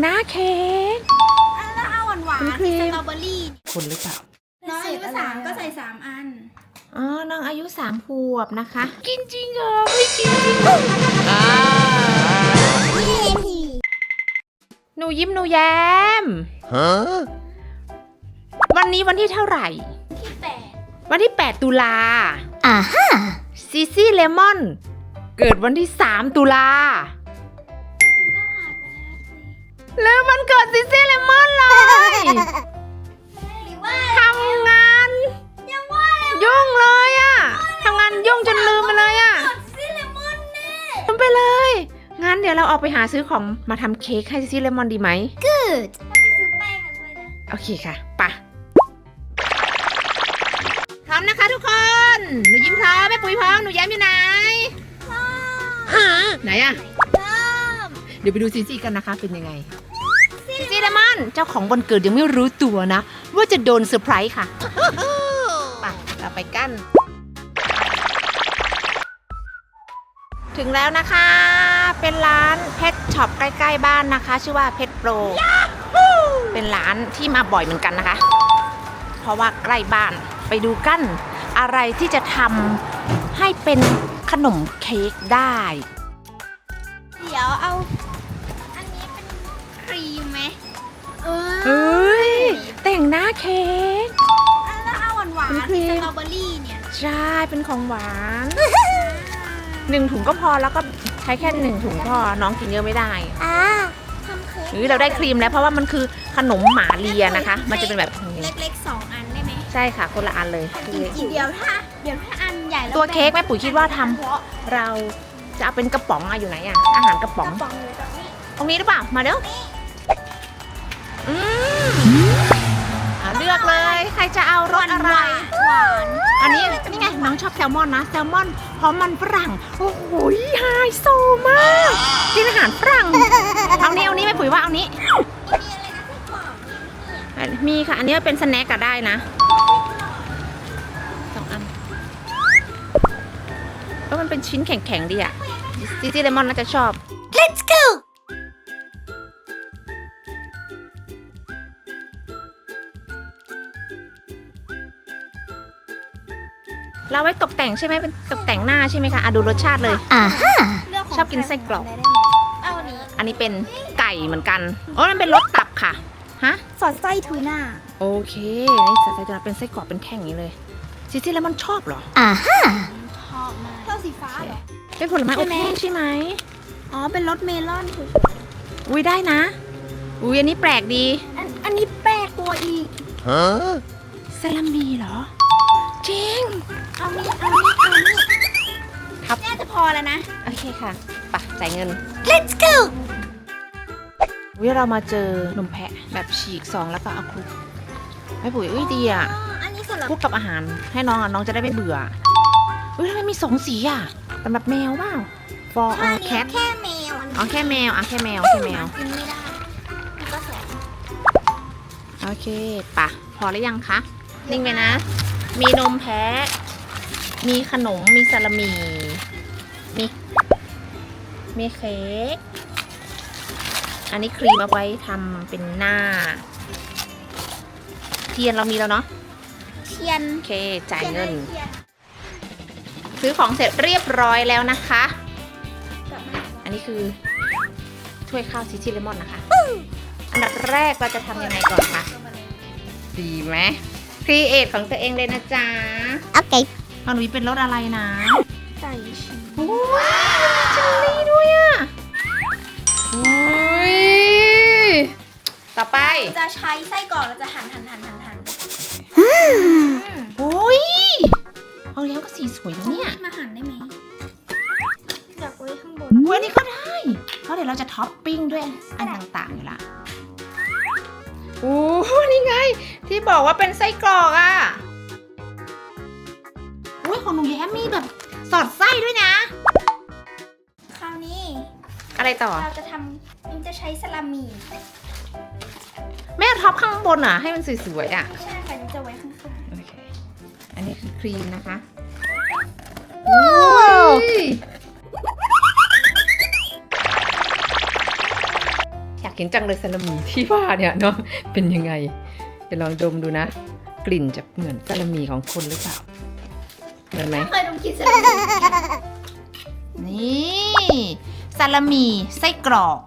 หน้าเค้กแล้วเอาหวานหวานเป็นครีมสตรอเบอรี่คนหรือเปล่า น้องอายุสามก็ใส่สามอัน อ๋อ น้องอายุสามขวบนะคะ กินจริงเหรอ ไม่กินจริงเหรออ่าหนูยิ้มหนูแย้ม Huh? วันนี้วันที่เท่าไหร่ ที่แปดวันที่ 8 ตุลาอ่าฮะ ซีซี่เลมอน เกิดวันที่ 3 ตุลาก็ผ่านไปแล้วสิแล้วมันเกิดซีซี่เลมอนเลยหรือว่าทำงาน ยังว่าเลยยุ่งเลยอะทำงานยุ่งจนลืมไปเลยอะกดซิเลมอนแน่ลืมไปเลย งั้นเดี๋ยวเราออกไปหาซื้อของมาทำเค้กให้ซีซี่เลมอนดีไหม good ถ้าไปซื้อแป้งกันด้วยนะโอเคค่ะไปะพร้อมนะคะทุกคน หนูยิ้มพร้อมแม่ปุ๋ยพร้อม หนูแย้มอยู่ไหนไหนอะ เริ่มเดี๋ยวไปดูซีซี่กันนะคะเป็นยังไงซีซี่เลมอนเจ้าของวันเกิดยังไม่รู้ตัวนะ ว่าจะโดนเซอร์ไพรส์ค่ะไปเราไปกัน ถึงแล้วนะคะ เป็นร้านเพชรช็อปใกล้ๆบ้านนะคะ ชื่อว่าเพชรโปรเป็นร้านที่มาบ่อยเหมือนกันนะคะ เพราะว่าใกล้บ้านไปดูกันอะไรที่จะทำให้เป็นขนมเค้กได้ เดี๋ยวเอาอันนี้เป็นค รีมไหมเออเฮ้ย แต่งหน้าเค้ก แล้วเอาหวานหวานเป็นครีม สตรอเบอรี่เนี่ยใช่ เป็นของหวานหนึ่งถุงก็พอแล้วก็ใช้แค่หนึ่งถุงพอ น้องกินเยอะไม่ได้อ่าทำเค้กหรือเราได้ครีมแล้วเพราะว่ามันคือขนมหมาเลียนะคะ มันจะเป็นแบบนี้เล็กๆสองอันได้ไหมใช่ค่ะ คนละอันเลยคือเดี๋ยวถ้าเดี๋ยวถ้าอันใหญ่แล้วตัวเค้กแม่บ่งปุ๋ยคิดว่าทำเพราะเราจะเอาเป็นกระป๋องอะอยู่ไหนอะอาหารกระป๋องปองเลยตรงนี้ตรงนี้หรือเปล่า มาเด้ออืม อะเลือกเลย ใครจะเอารสอะไร หวานอันนี้นี่ไงน้องชอบแซลมอนนะ แซลมอนพร้อมมันฝรั่ง โอ้โหไฮโซมาก กินอาหารฝรั่ง เอานี้เอานี้ไม่ปุ๋ยว่าเอานี้ มีค่ะ อันนี้เป็นสแน็คก็ได้นะสองอันก็มันเป็นชิ้นแข็งๆดีอะจิจิเลมอนน่าจะชอบ เราไว้ตกแต่งใช่ไหมเป็นตกแต่งหน้าใช่ไหมคะอะดูรสชาติเลย อ่าฮะชอบกินไส้กรอก เอาอันนี้อันนี้เป็นไก่เหมือนกันโอ้มันเป็นรสตับค่ะ ฮะ สอดไส้ทูน่า โอเค นี่ใส่ใจจะเป็นไส้กรอกเป็นแท่งอย่างนี้เลยซิซี่แล้วมันชอบเหรอ อ่าฮะชอบมากชอบสีฟ้าเหรอ เป็นผลไม้อบแห้งใช่ไหม อ๋อ เป็นรสเมลอนคืออุ้ยได้นะ อุ้ยอันนี้แปลกดี อันอันนี้แปลกกว่าอีก Huh? ซาลามีเหรอ จริง เอานี้เอานี้เอานี้ครับ น่าจะพอแล้วนะ โอเคค่ะไปะจ่ายเงิน Let's go อุ้ยเรามาเจอนมแพะแบบฉีกซองแล้วก็เอาคลุกไม่ปุ๋ยอุ้ยดีอะอ๋ออันนี้สำหรับคลุกกับอาหารให้น้องอะน้องจะได้ไม่เบื่ออุ้ยทำไมมีสองสีอะสำหรับแมวเปล่า for อัน all นี้ cat แค่แมวอันนี้อ๋อแค่แมวอะแค่แมวแค่แมว กินไม่ได้แล้วก็สองโอเคปะพอหรือยังคะ นิ่งไปนะ มีนมแพะ มีขนม มีซาลามี มี มีเค้ก อันนี้ครีมเอาไว้ทำเป็นหน้า เทียนเรามีแล้วเนาะ เทียน โอเค จ่ายเงินทียซื้อของเสร็จเรียบร้อยแล้วนะคะกลับมาอันนี้คือถ้วยข้าวซีชิเลมอนนะคะ อันดับแรกเราจะทำยังไงก่อนคะ ดีไหม ครีเอทของตัวเองเลยนะจ๊ะโอเคของหนูเป็นรสอะไรนะใส่ชีสว้าวชิลลี่ด้วยอะอุ้ยต่อไป จะใช้ไส้กรอกเราจะหั่นหั่นหั่นหั่นหั่นอุ้ยเอาแล้วก็สีสวยนะเนี่ย มาหั่นได้ไหมอยากไว้ข้างบนอุ้ยอันนี้ก็ได้ เพราะเดี๋ยวเราจะท็อปปิ้งด้วยอันต่างๆอยู่ละโอ้นี่ไง ที่บอกว่าเป็นไส้กรอกอะอุ้ยของหนูแย้มมีแบบสอดไส้ด้วยนะ คราวนี้อะไรต่อ เราจะทำมันจะใช้สลามีแม่เอาท็อปข้างบนอะ ให้มันสวยๆอะใช่ค่ะนี่จะไว้ข้างโอเคอันนี้คือครีมนะคะ กินจังเลยซาลามีที่ว่าเนี่ยเนาะเป็นยังไงเดี๋ยวลองดมดูนะ กลิ่นจะเหมือนซาลามีของคนหรือเปล่าเหมือนไหมเคยลองกินซาลามีนี่ซาลามีไส้กรอก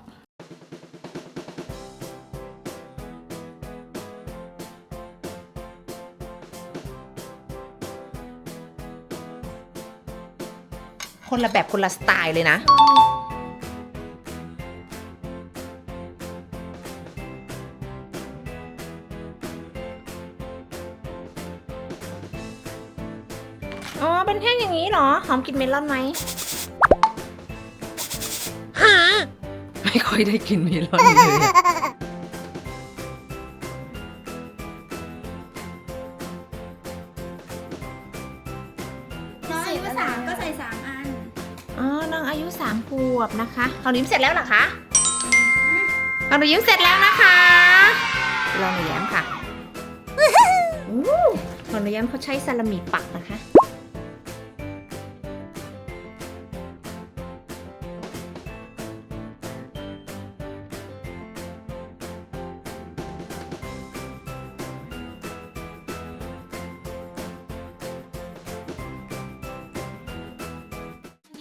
คนละแบบคนละสไตล์เลยนะ อ๋อ เป็นแท่งอย่างนี้เหรอ หอมกลินเมลอนไหมไม่ค่อยได้กินเมลอนเลยอะน้องอายุสามก็ใส่สามอัน อ๋อ น้องอายุสามขวบนะคะของหนูยิ้มเสร็จแล้วเหรอคะของหนูยิ้มเสร็จแล้วนะคะลองหนูแย้มค่ะอู้ของหนูแย้มเขาใช้ซาลามิปักนะคะ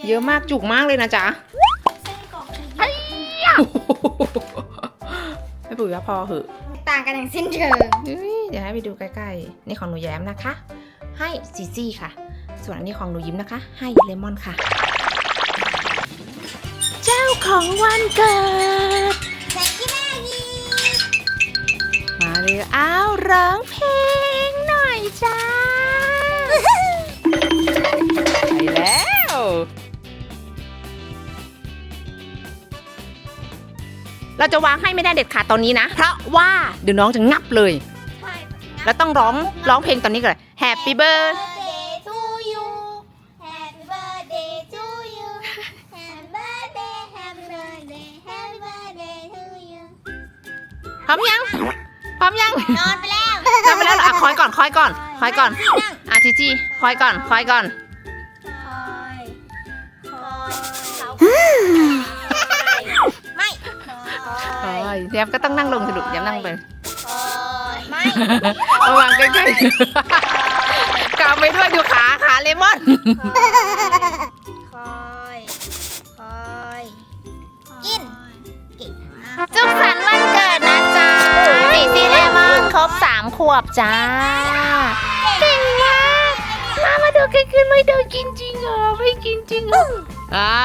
เยอะมากจุกมากเลยนะจ๊ะไส้กรอกคือให้ปุ๋ยว่าพอเหอะต่างกันอย่างสิ้นเชิงเอ้ยเดี๋ยวให้ไปดูใกล้ๆนี่ของหนูแย้มนะคะ ให้ซีซี่ค่ะ ส่วนอันนี้ของหนูยิ้มนะคะ ให้เลมอนค่ะ เจ้าของวันเกิดแจ็คกี้แม่ยีมาเลยอ้าวร้องเพลงหน่อยจ้า เราจะวางให้ไม่ได้เด็ดขาดตอนนี้นะ เพราะว่าเดี๋ยวน้องจะงับเลย ใช่แล้วต้องร้องร้องเพลงตอนนี้ก่อน Happy birthday birthday to you Happy birthday to you Happy birthday Happy birthday Happy birthday to you พร้อมยัง พร้อมยังนอนไปแล้วจำไปแล้วเหรออะคอยก่อนคอยก่อนคอยก่อนอะจีจีคอยก่อนคอยก่อนคอยคอย ออยยเดี๋ยวก็ต้องนั่งลงสะดุดเดี๋ยวนั่งไปคอยไม่เอาวางใกล้ๆกำไปด้วยดูขาขาเลมอน คอยคอยกินเก่งมากจุกสันต์วันเกิดนะจ๊ะจีจีเลมอนครบสามขวบจ้า เก่งมากมามาดูกันขึ้นไม่ดูกินจริงเหรอ ไม่กินจริงเหรอ อ้า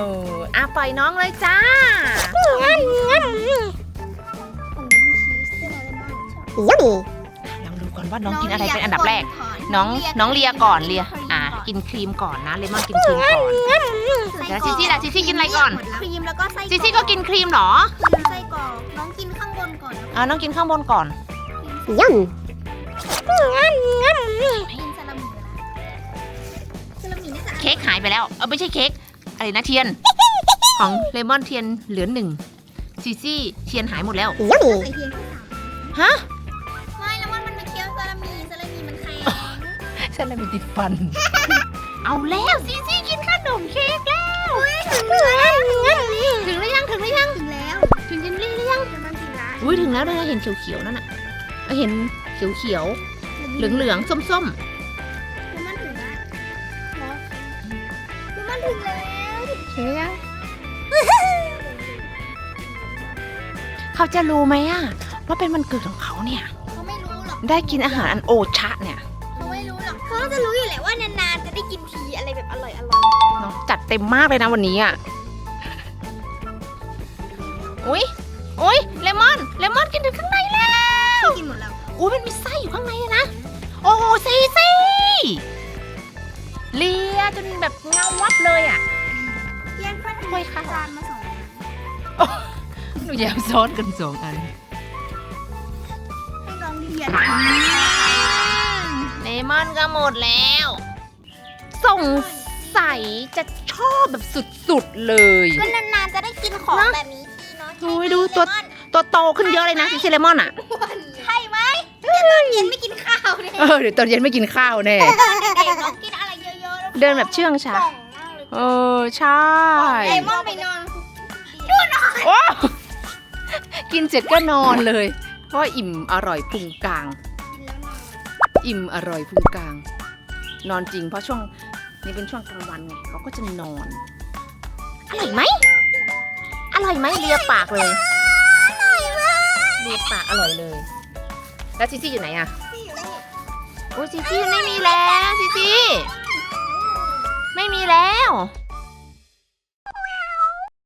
วอะปล่อยน้องเลยจ้าผมมีชีสด้วยนะเลอนลองดูก่อนว่าน้องกินอะไรเป็นอันดับแรก น้องน้องเลียก่อนเลียอะกินครีมก่อนนะเลมอนกินครีมก่อนเดี๋ยวจีจี้ล่ะจีจี้กินอะไรก่อนครีมแล้วก็ไส้จีจี้ก็กินครีมเหรอไส้กรอกน้องกินข้างบนก่อนอะน้องกินข้างบนก่อนกิน เค้กหายไปแล้ว เออไม่ใช่เค้กอะไรนะเทียน ของเลมอนเทียนเหลือหนึ่งซีซี่เทียนหายหมดแล้ว ใส่เทียนแค่สามฮะไม่แล้วมันมันมาเคี้ยวซาลามิซาลามิมันแข็งฉันเลยไปติดฟัน เอาแล้วซีซี่กินขนมเค้กแล้วถึงแล้วถึงหรือยังถึงหรือยังถึงแล้วถึงจินลี่หรือยังเลมอนถึงแล้วอุ้ยถึงแล้วเราเห็นเขียวๆนั่นน่ะเอ้ยเห็นเขียวๆเหลืองๆส้มเมอนถึงแล้วๆถึงหรือยังเขาจะรู้ไหมอะว่าเป็นวันเกิดของเขาเนี่ย เขาไม่รู้หรอกได้กินอาหารอันโอชะเนี่ยเขาไม่รู้หรอกเขาจะรู้อยู่แหละว่านานๆจะได้กินทีอะไรแบบอร่อยอร่อยเนาะจัดเต็มมากเลยนะวันนี้อะอุ้ยอุ้ยเลมอนเลมอนกินถึงข้างในแล้วกินหมดแล้วอุ้ยมันมีไส้อยู่ข้างในอะนะโอ้โหซีซี เลียจนแบบเงาวับเลยอะเทียนเพื่อนถ้วยข้าวจานมาสองหนูแยมซ้อนกันสองอันให้น้องเรียนเลมอนก็หมดแล้ว สงสัยจะชอบแบบสุดๆเลย ก็นานๆจะได้กินของแบบนี้ทีเนาะโอ้ยดูตัว ตัวโตขึ้นเยอะเลยนะซีซีเลมอนอะ ใช่ไหมเดี๋ยวตอนเย็นไม่กินข้าวเนี่ยเออเดี๋ยวตอนเย็นไม่กินข้าวแน่ ตอนเด็กๆน้องกินอะไร เยอะๆแล้วเดินแบบเชื่องช้าป่องมากเลยเออใช่เลมอนไปนอนดูหน่อยโอ้กินเสร็จก็นอนเลย เพราะว่าอิ่มอร่อยพุงกลางกินแล้วนอนอิ่มอร่อยพุงกลาง นอนจริงเพราะช่วงนี้เป็นช่วงกลางวันไงเขาก็จะนอน อร่อยไหมอร่อยไหมเลียปากเลยอร่อยมากเลียปากอร่อยเลย แล้วซิซี่อยู่ไหนอะที่อยู่นี่โอ้ยซิซี่ไม่มีแล้วซิซี่ ไม่มีแล้ว